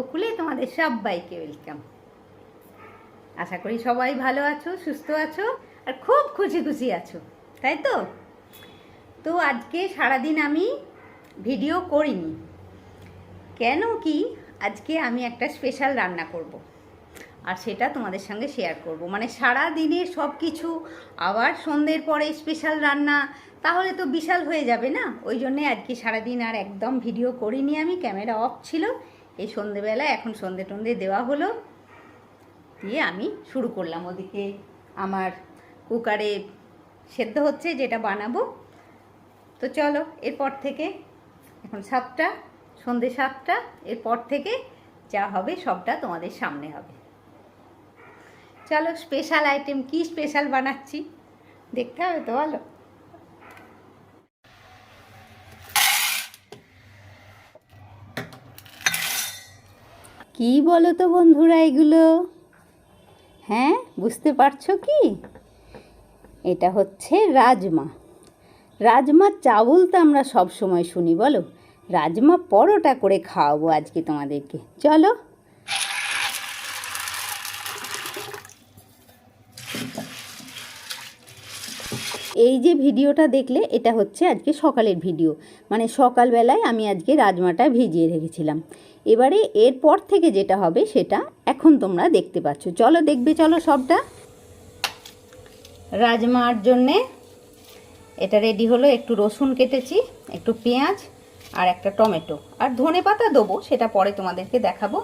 গোকুলে তোমাদের সবাইকে ওয়েলকাম আশা করি সবাই ভালো আছো, সুস্থ আছো, আর খুব খুশি খুশি আছো, তাই তো তো আজকে সারাদিন আমি ভিডিও করিনি কেন কি আজকে আমি একটা স্পেশাল রান্না করব। আর সেটা তোমাদের সঙ্গে শেয়ার করব। মানে সারা দিনের সব কিছু আবার সন্ধ্যের পরে স্পেশাল রান্না, তাহলে তো বিশাল হয়ে যাবে না ওই জন্যে আজকে সারাদিন আর একদম ভিডিও করিনি আমি ক্যামেরা অফ ছিল এই সন্ধেবেলা এখন সন্ধে টন্ধে দেওয়া হলো। দিয়ে আমি শুরু করলাম। ওদিকে আমার কুকারে সেদ্ধ হচ্ছে, যেটা বানাবো। তো চলো, এরপর থেকে এখন সাতটা, সন্ধে সাতটা, এরপর থেকে যা হবে সবটা তোমাদের সামনে হবে। চলো স্পেশাল আইটেম কি স্পেশাল বানাচ্ছি? দেখতে হবে তো বলো। কি বলো তো বন্ধুরা এগুলো? হ্যাঁ বুঝতে পারছ কি? এটা হচ্ছে রাজমা। রাজমা চাউল তো আমরা সব সময় শুনি, বলো? রাজমা পরোটা করে খাওয়াবো আজকে তোমাদেরকে। চলো। এই যে ভিডিওটা দেখলে, এটা হচ্ছে আজকে সকালের ভিডিও। মানে সকালবেলায় আমি আজকে রাজমাটা ভিজিয়ে রেখেছিলাম। এবারে এরপর থেকে যেটা হবে, সেটা এখন তোমরা দেখতে পাচ্ছ। চলো দেখবে, চলো সবটা। রাজমার জন্যে এটা রেডি হলো। একটু রসুন কেটেছি, একটু পেঁয়াজ আর একটা টমেটো। আর ধনে পাতা দেবো, সেটা পরে তোমাদেরকে দেখাবো।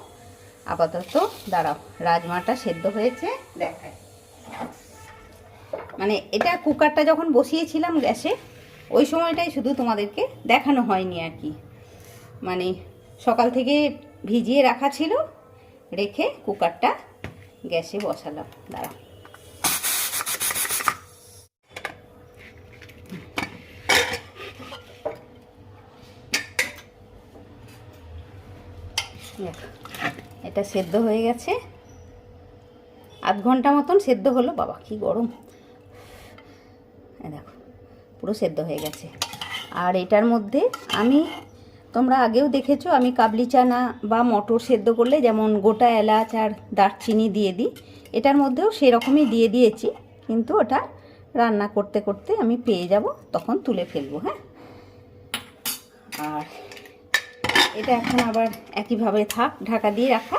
আপাতত দাঁড়াও, রাজমাটা সেদ্ধ হয়েছে। দেখায় মানে এটা কুকারটা যখন বসিয়েছিলাম গ্যাসে, ওই সময়টাই শুধু তোমাদেরকে দেখানো হয়নি আর কি। মানে সকাল থেকে ভিজিয়ে রাখা ছিল, রেখে কুকারটা গ্যাসে বসালাম। দাঁড়া এটা সেদ্ধ হয়ে গেছে। আধ ঘণ্টা মতন সেদ্ধ হলো, বাবা, কি গরম। পুরো সেদ্ধ হয়ে গেছে। আর এটার মধ্যে আমি, তোমরা আগেও দেখেছ, আমি কাবলি চানা বা মটর সেদ্ধ করলে যেমন গোটা এলাচ আর দারচিনি দিয়ে দিই, এটার মধ্যেও সেরকমই দিয়ে দিয়েছি, কিন্তু ওটা রান্না করতে করতে আমি পেয়ে যাব, তখন তুলে ফেলব হ্যাঁ? আর এটা এখন আবার একইভাবে থাক, ঢাকা দিয়ে রাখা।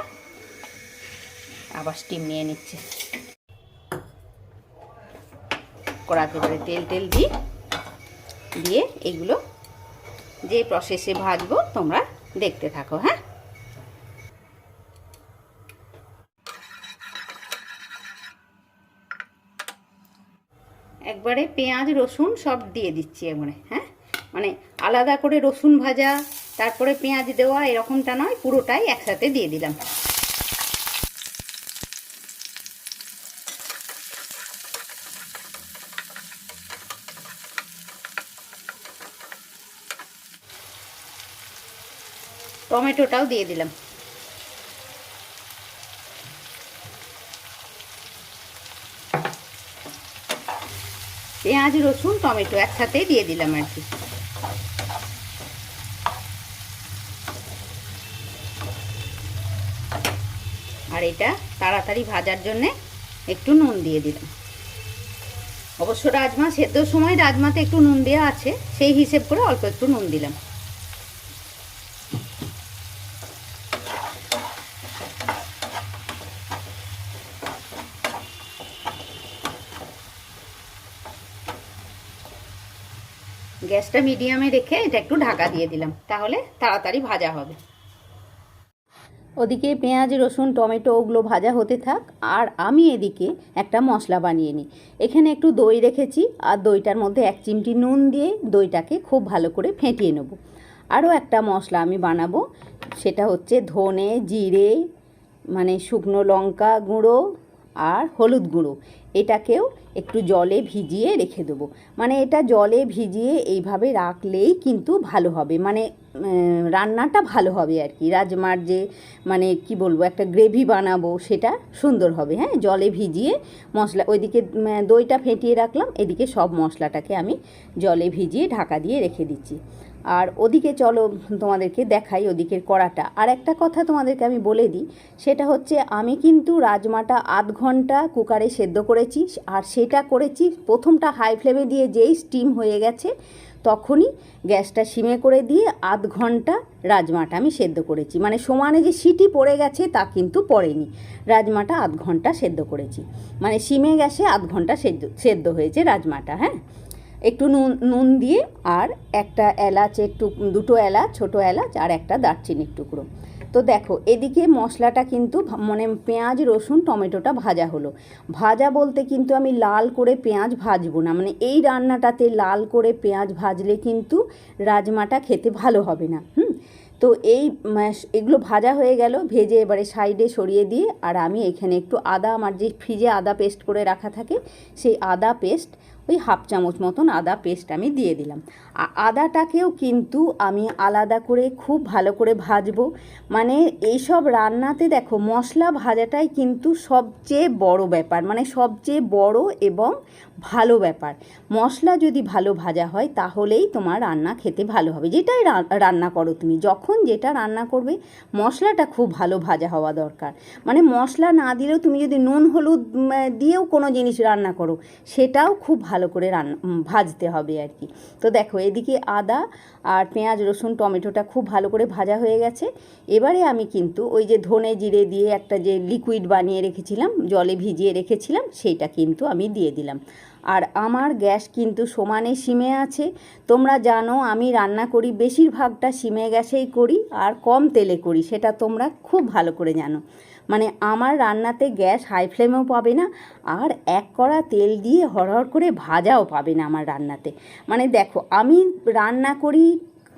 আবার স্টিম নিয়ে নিচ্ছে। কড়াতে করে তেল টেল দিই। দিয়ে এগুলো যে প্রসেসে ভাজবো, তোমরা দেখতে থাকো হ্যাঁ? একবারে পেঁয়াজ, রসুন সব দিয়ে দিচ্ছি একবারে হ্যাঁ? মানে আলাদা করে রসুন ভাজা, তারপরে পেঁয়াজ দেওয়া, এরকমটা নয়, পুরোটাই একসাথে দিয়ে দিলাম। টমেটোটাও দিয়ে দিলাম। পেঁয়াজ, রসুন, টমেটো একসাথেই দিয়ে দিলাম আর কি। আর এটা তাড়াতাড়ি ভাজার জন্যে একটু নুন দিয়ে দিলাম। অবশ্য রাজমা, সেদ্ধর সময় রাজমাতে একটু নুন দেওয়া আছে, সেই হিসেব করে অল্প একটু নুন দিলাম। গ্যাসটা মিডিয়ামে রেখে এটা একটু ঢাকা দিয়ে দিলাম। তাহলে তাড়াতাড়ি ভাজা হবে। ওদিকে পেঁয়াজ, রসুন, টমেটো ওগুলো ভাজা হতে থাক, আর আমি এদিকে একটা মশলা বানিয়ে নিই। এখানে একটু দই রেখেছি, আর দইটার মধ্যে এক চিমটি নুন দিয়ে দইটাকে খুব ভালো করে ফেটিয়ে নেব। আরও একটা মশলা আমি বানাবো, সেটা হচ্ছে ধনে, জিরে মানে শুকনো লঙ্কা গুঁড়ো আর হলুদ গুঁড়ো। এটাকেও একটু জলে ভিজিয়ে রেখে দেবো। মানে এটা জলে ভিজিয়ে এইভাবে রাখলেই কিন্তু ভালো হবে। মানে রান্নাটা ভালো হবে আর কি। রাজমার যে মানে কি বলব, একটা গ্রেভি বানাবো, সেটা সুন্দর হবে। হ্যাঁ জলে ভিজিয়ে মশলা, ওইদিকে দইটা ফেটিয়ে রাখলাম। এদিকে সব মশলাটাকে আমি জলে ভিজিয়ে ঢাকা দিয়ে রেখে দিচ্ছি। আর ওদিকে চলো তোমাদেরকে দেখাই ওদিকের কড়াটা। আর একটা কথা তোমাদেরকে আমি বলে দিই, সেটা হচ্ছে আমি কিন্তু রাজমাটা আধ ঘণ্টা কুকারে সেদ্ধ করেছি আর সেটা করেছি প্রথমটা হাই ফ্লেমে দিয়ে যেই স্টিম হয়ে গেছে তখনই গ্যাসটা সিমে করে দিয়ে আধ ঘণ্টা রাজমাটা আমি সেদ্ধ করেছি। মানে সমানে যে সিটি পড়ে গেছে তা কিন্তু পড়েনি। রাজমাটা আধ ঘণ্টা সেদ্ধ করেছি। মানে সিমে গ্যাসে আধ ঘণ্টা সেদ্ধ সেদ্ধ হয়েছে রাজমাটা হ্যাঁ? একটু নুন নুন দিয়ে আর একটা এলাচ, একটু দুটো এলাচ, ছোটো এলাচ আর একটা দারচিনির টুকরো। তো দেখো, এদিকে মশলাটা কিন্তু মানে পেঁয়াজ, রসুন, টমেটোটা ভাজা হলো। ভাজা বলতে কিন্তু আমি লাল করে পেঁয়াজ ভাজবো না। মানে এই রান্নাটাতে লাল করে পেঁয়াজ ভাজলে কিন্তু রাজমাটা খেতে ভালো হবে না। হুম? তো এই এগুলো ভাজা হয়ে গেল, ভেজে এবারে সাইডে সরিয়ে দিয়ে আর আমি এখানে একটু আদা, আমার যে ফ্রিজে আদা পেস্ট করে রাখা থাকে, সেই আদা পেস্ট ওই হাফ চামচ মতন আদা পেস্ট আমি দিয়ে দিলাম। আদাটাকেও কিন্তু আমি আলাদা করে খুব ভালো করে ভাজবো। মানে এইসব রান্নাতে দেখো, মশলা ভাজাটাই কিন্তু সবচেয়ে বড় ব্যাপার। মানে সবচেয়ে বড় এবং ভালো ব্যাপার। মশলা যদি ভালো ভাজা হয়, তাহলেই তোমার রান্না খেতে ভালো হবে। যেটাই রান্না করো তুমি, যখন যেটা রান্না করবে, মশলাটা খুব ভালো ভাজা হওয়া দরকার। মানে মশলা না দিলেও তুমি যদি নুন, হলুদ দিয়েও কোনো জিনিস রান্না করো, সেটাও খুব ভালো করে রান্না ভাজতে হবে আর কি। তো দেখো, এদিকে আদা আর পেঁয়াজ, রসুন, টমেটোটা খুব ভালো করে ভাজা হয়ে গেছে। এবারে আমি কিন্তু ওই যে ধনে জিরে দিয়ে একটা যে লিকুইড বানিয়ে রেখেছিলাম, জলে ভিজিয়ে রেখেছিলাম, সেইটা কিন্তু আমি দিয়ে দিলাম। আর আমার গ্যাস কিন্তু সমানে সিমে আছে। তোমরা জানো, আমি রান্না করি, বেশিরভাগটা সিমে গ্যাসেই করি আর কম তেলে করি, সেটা তোমরা খুব ভালো করে জানো। মানে আমার রান্নাতে গ্যাস হাই ফ্লেমেও পাবে না, আর এক কড়া তেল দিয়ে হরহর করে ভাজাও পাবে না আমার রান্নাতে। মানে দেখো, আমি রান্না করি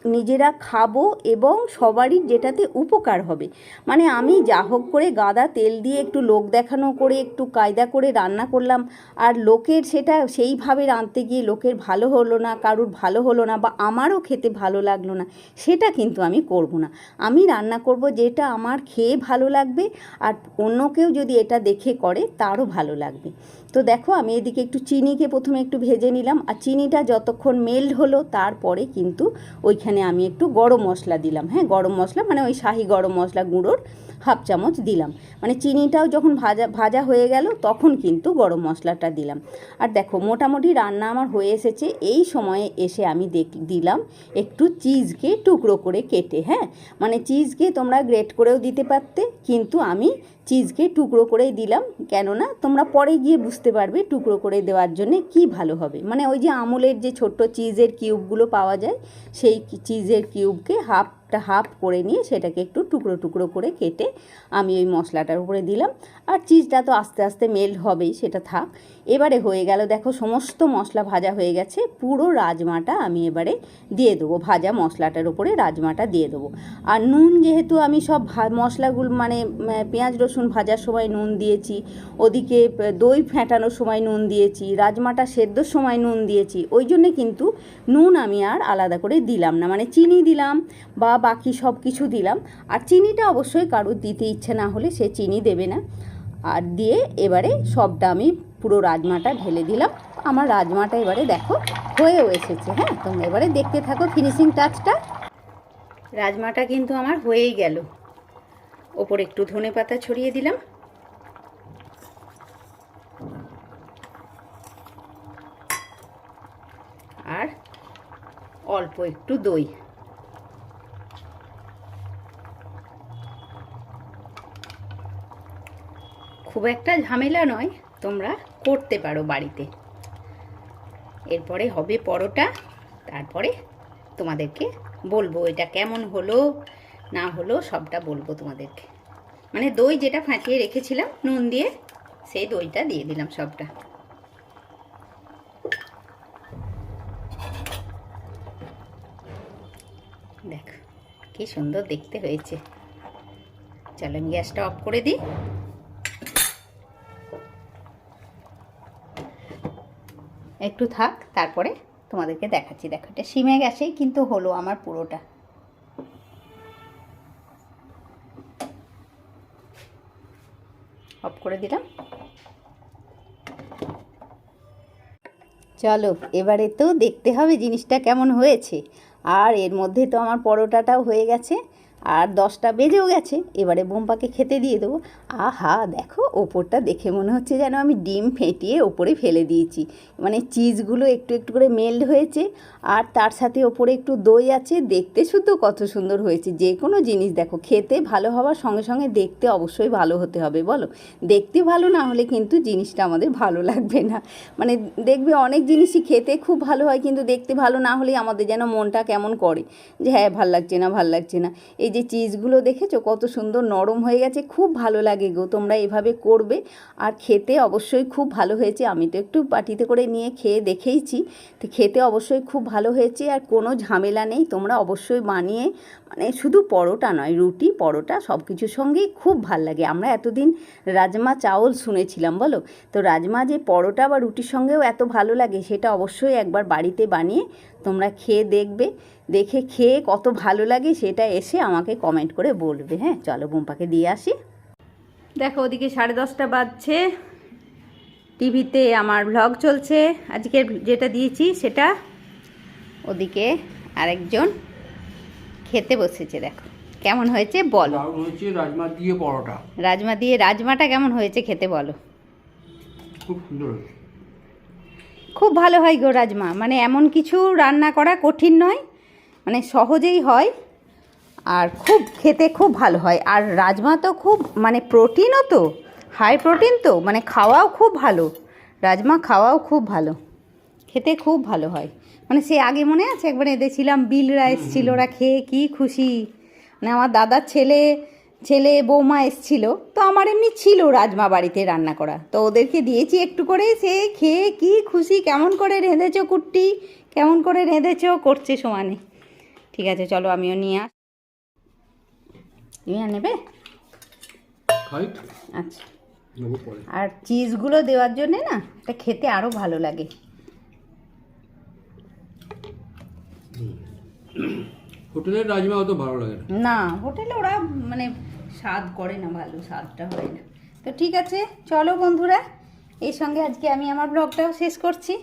নিজেরা খাব এবং সবারই যেটাতে উপকার হবে। মানে আমি যা হোক করে গাদা তেল দিয়ে একটু লোক দেখানো করে, একটু কায়দা করে রান্না করলাম। আর লোকের সেটা সেইভাবে রাঁধতে গিয়ে লোকের ভালো হলো না, কারুর ভালো হলো না বা আমারও খেতে ভালো লাগল না, সেটা কিন্তু আমি করব না। আমি রান্না করব যেটা আমার খেয়ে ভালো লাগবে আর অন্য কেউ যদি এটা দেখে করে, তারও ভালো লাগবে। তো দেখো, আমি এদিকে একটু চিনিকে প্রথমে একটু ভেজে নিলাম। আর চিনিটা যতক্ষণ মেল্ট হলো, তারপরে কিন্তু ওইখানে আমি একটু গরম মশলা দিলাম। হ্যাঁ গরম মশলা মানে ওই শাহি গরম মশলা গুঁড়োর হাফ চামচ দিলাম। মানে চিনিটাও যখন ভাজা ভাজা হয়ে গেল তখন কিন্তু গরম মশলাটা দিলাম। আর দেখো, মোটামুটি রান্না আমার হয়ে এসেছে। এই সময়ে এসে আমি দেখ, দিলাম একটু চিজকে টুকরো করে কেটে হ্যাঁ? মানে চিজকে তোমরা গ্রেট করেও দিতে পারতে, কিন্তু আমি চিজকে টুকরো করেই দিলাম। কেননা তোমরা পরে গিয়ে বুঝতে পারবে টুকরো করে দেওয়ার জন্য কি ভালো হবে। মানে ওই যে আমুলের যে ছোট্ট চিজের কিউবগুলো পাওয়া যায়, সেই চিজের কিউবকে হাফটা হাফ করে নিয়ে সেটাকে একটু টুকরো টুকরো করে কেটে আমি ওই মশলাটার উপরে দিলাম। আর চিজটা তো আস্তে আস্তে মেল্ট হবেই, সেটা থাক। এবারে হয়ে গেল, দেখো সমস্ত মশলা ভাজা হয়ে গেছে, পুরো রাজমাটা আমি এবারে দিয়ে দেবো, ভাজা মশলাটার উপরে রাজমাটা দিয়ে দেবো। আর নুন যেহেতু আমি সব মশলাগুলো মানে পেঁয়াজ, রসুন ভাজার সময় নুন দিয়েছি, ওদিকে দই ফেটানোর সময় নুন দিয়েছি, রাজমাটা সেদ্ধর সময় নুন দিয়েছি, ওই জন্যে কিন্তু নুন আমি আর আলাদা করে দিলাম না মানে চিনি দিলাম বা বাকি সব কিছু দিলাম, আর চিনিটা অবশ্যই কারোর দিতে ইচ্ছে না হলে সে চিনি দেবে না। আর দিয়ে এবারে সবটা আমি পুরো রাজমাটা ঢেলে দিলাম। আমার রাজমাটা এবারে দেখো হয়েও এসেছে হ্যাঁ? তোমরা এবারে দেখতে থাকো ফিনিশিং টাচটা রাজমাটা কিন্তু আমার হয়েই গেল। ওপর একটু ধনে পাতা ছড়িয়ে দিলাম। আর অল্প একটু দই। খুব একটা ঝামেলা নয়। তোমরা করতে পারো বাড়িতে। এরপরে হবে পরোটা, তারপরে তোমাদেরকে বলব এটা কেমন হলো, না হলো, সবটা বলব তোমাদেরকে। মানে দই যেটা ফাটিয়ে রেখেছিলাম, নুন দিয়ে, সেই দইটা দিয়ে দিলাম সবটা। দেখ, কি সুন্দর দেখতে হয়েছে। চলো আমি গ্যাসটা অফ করে দিই। একটু থাক, তারপরে তোমাদেরকে দেখাচ্ছি। দেখো, এটা সিমে গেছেই, কিন্তু হলো আমার পুরোটা। অফ করে দিলাম। চলো, এবারে তো দেখতে হবে জিনিসটা কেমন হয়েছে। আর এর মধ্যে তো আমার পরোটাটাও হয়ে গেছে। আর দশটা বেজেও গেছে, এবারে বোম্পাকে খেতে দিয়ে দেবো। আহা, দেখো, ওপরটা দেখে মনে হচ্ছে যেন আমি ডিম ফেটিয়ে ওপরে ফেলে দিয়েছি। মানে চিজগুলো একটু একটু করে মেল্ট হয়েছে, আর তার সাথে ওপরে একটু দই আছে, দেখতে শুধু কত সুন্দর হয়েছে। যে কোনো জিনিস দেখো, খেতে ভালো হওয়ার সঙ্গে সঙ্গে দেখতে অবশ্যই ভালো হতে হবে, বলো? দেখতে ভালো না হলে কিন্তু জিনিসটা আমাদের ভালো লাগবে না। মানে দেখবে অনেক জিনিসই খেতে খুব ভালো হয়, কিন্তু দেখতে ভালো না হলেই আমাদের যেন মনটা কেমন করে? যে হ্যাঁ ভালো লাগছে না, ভালো লাগছে না। এই যে চিজগুলো দেখেছ, কত সুন্দর নরম হয়ে গেছে, খুব ভালো লাগে গো, তোমরা এভাবে করবে। আর খেতে অবশ্যই খুব ভালো হয়েছে, আমি তো একটু পাটিতে করে নিয়ে খেয়ে দেখেইছি। তো খেতে অবশ্যই খুব ভালো হয়েছে, আর কোনো ঝামেলা নেই, তোমরা অবশ্যই বানিয়ে মানে শুধু পরোটা নয়, রুটি, পরোটা সব কিছুর সঙ্গেই খুব ভালো লাগে। আমরা এতদিন রাজমা চাউল শুনেছিলাম, বলো? তো রাজমা যে পরোটা বা রুটির সঙ্গেও এত ভালো লাগে, সেটা অবশ্যই একবার বাড়িতে বানিয়ে তোমরা খেয়ে দেখবে। দেখে খেয়ে কত ভালো লাগে সেটা এসে আমাকে কমেন্ট করে বলবে হ্যাঁ? চলো বুম্পাকে দিয়ে আসি। দেখো ওদিকে সাড়ে দশটা বাজছে। টিভিতে আমার ভ্লগ চলছে। আজকে যেটা দিয়েছি সেটা ওদিকে আরেকজন খেতে বসেছে দেখো। কেমন হয়েছে বলো। রাজমা দিয়ে পরোটা। রাজমা দিয়ে রাজমাটা কেমন হয়েছে খেতে বলো। খুব সুন্দর হয়েছে। খুব ভালো হয় গো রাজমা। মানে এমন কিছু রান্না করা কঠিন নয় মানে সহজেই হয় আর খুব খেতে খুব ভালো হয়। আর রাজমা তো খুব মানে প্রোটিনও তো হাই প্রোটিন তো মানে খাওয়াও খুব ভালো। রাজমা খাওয়াও খুব ভালো, খেতে খুব ভালো হয়। মানে সে আগে মনে আছে একবার এদেছিলাম, বিল রাইস ছিল, ওরা খেয়ে কি খুশি। মানে আমার দাদার ছেলে ছেলে বৌমা এসছিল তো আমার এমনি ছিল রাজমা বাড়িতে রান্না করা। তো ওদেরকে দিয়েছি একটু করে সে খেয়ে কি খুশি কেমন করে রেঁধেছো কুট্টি কেমন করে রেঁধেছো করছে সমানে। ঠিক আছে চলো আমিও নিয়ে আস তুমি আর নেবে আচ্ছা আর চিজগুলো দেওয়ার জন্যে না এটা খেতে আরও ভালো লাগে। হোটেলের রাজমা অত ভালো লাগে না। না হোটেলে ওরা মানে স্বাদ করে না, ভালো স্বাদটা হয় না। তো ঠিক আছে, চলো বন্ধুরা এই সঙ্গে আজকে আমি আমার ব্লগটাও শেষ করছি।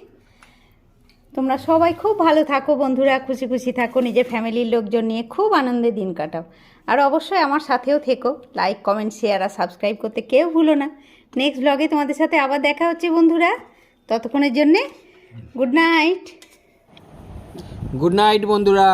তোমরা সবাই খুব ভালো থাকো বন্ধুরা, খুশি খুশি থাকো, নিজের ফ্যামিলির লোকজন নিয়ে খুব আনন্দে দিন কাটাও। আর অবশ্যই আমার সাথেও থেকো লাইক কমেন্ট শেয়ার আর সাবস্ক্রাইব করতে কেউ ভুলো না। নেক্সট ব্লগে তোমাদের সাথে আবার দেখা হচ্ছে বন্ধুরা। ততক্ষণের জন্যে গুড নাইট গুড নাইট বন্ধুরা।